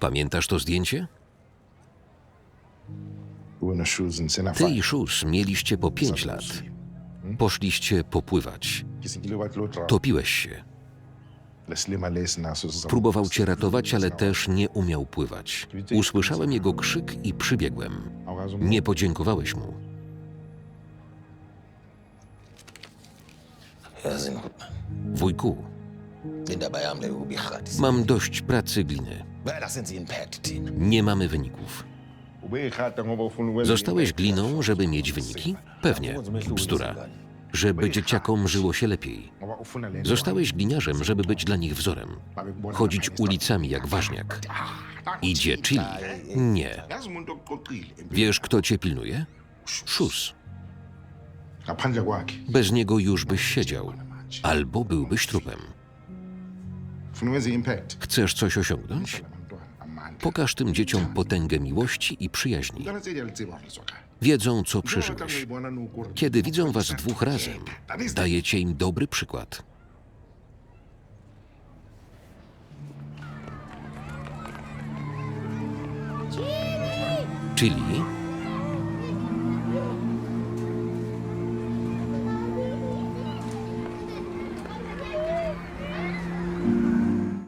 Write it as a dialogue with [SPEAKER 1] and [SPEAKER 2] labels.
[SPEAKER 1] Pamiętasz to zdjęcie? Ty i Szus mieliście po pięć lat. Poszliście popływać. Topiłeś się. Próbował cię ratować, ale też nie umiał pływać. Usłyszałem jego krzyk i przybiegłem. Nie podziękowałeś mu. Wujku, mam dość pracy gliny. Nie mamy wyników. Zostałeś gliną, żeby mieć wyniki? Pewnie. Bzdura. Żeby dzieciakom żyło się lepiej. Zostałeś gliniarzem, żeby być dla nich wzorem. Chodzić ulicami jak ważniak. Idzie chili? Nie. Wiesz, kto cię pilnuje? Szus. Bez niego już byś siedział. Albo byłbyś trupem. Chcesz coś osiągnąć? Pokaż tym dzieciom potęgę miłości i przyjaźni. Wiedzą, co przeżyłeś. Kiedy widzą was dwóch razem, dajecie im dobry przykład. Czyli